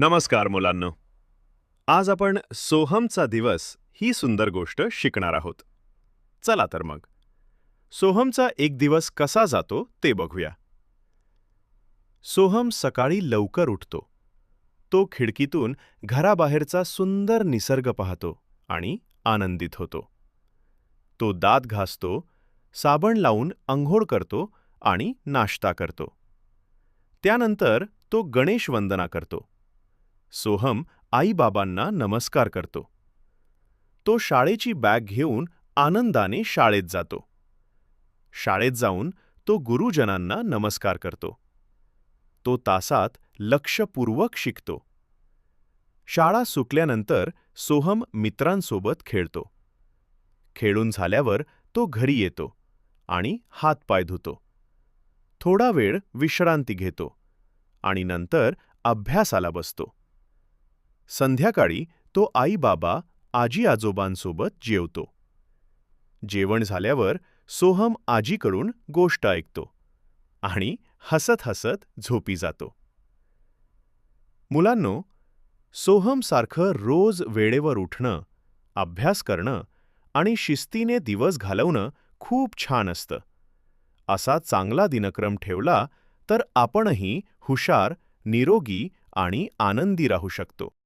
नमस्कार मुलांनो. आज आपण सोहमचा दिवस ही सुंदर गोष्ट शिकणार आहोत. चला तर मग. सोहमचा एक दिवस कसा जातो ते बघूया. सोहम सकाळी लवकर उठतो. तो खिडकीतून घराबाहेरचा सुंदर निसर्ग पाहतो आणि आनंदित होतो. तो दात घासतो साबण लावून अंघोळ करतो आणि नाश्ता करतो. त्यानंतर तो गणेश वंदना करतो. सोहम आईबाबांना नमस्कार करतो. तो शाळेची बॅग घेऊन आनंदाने शाळेत जातो. शाळेत जाऊन तो गुरुजनांना नमस्कार करतो. तो तासात लक्षपूर्वक शिकतो. शाळा सुटल्यानंतर सोहम मित्रांसोबत खेळतो. खेळून झाल्यावर तो घरी येतो आणि हातपाय धुतो. थोडा वेळ विश्रांती घेतो आणि नंतर अभ्यासाला बसतो. संध्याकाळी तो आई बाबा आजी आजोबांसोबत जेवतो. जेवण झाल्यावर सोहम आजीकडून गोष्ट ऐकतो आणि हसत हसत झोपी जातो. मुलांनो सोहमसारखं रोज वेळेवर उठणं अभ्यास करणं आणि शिस्तीने दिवस घालवणं खूप छान असतं. असा चांगला दिनक्रम ठेवला तर आपणही हुशार निरोगी आणि आनंदी राहू शकतो.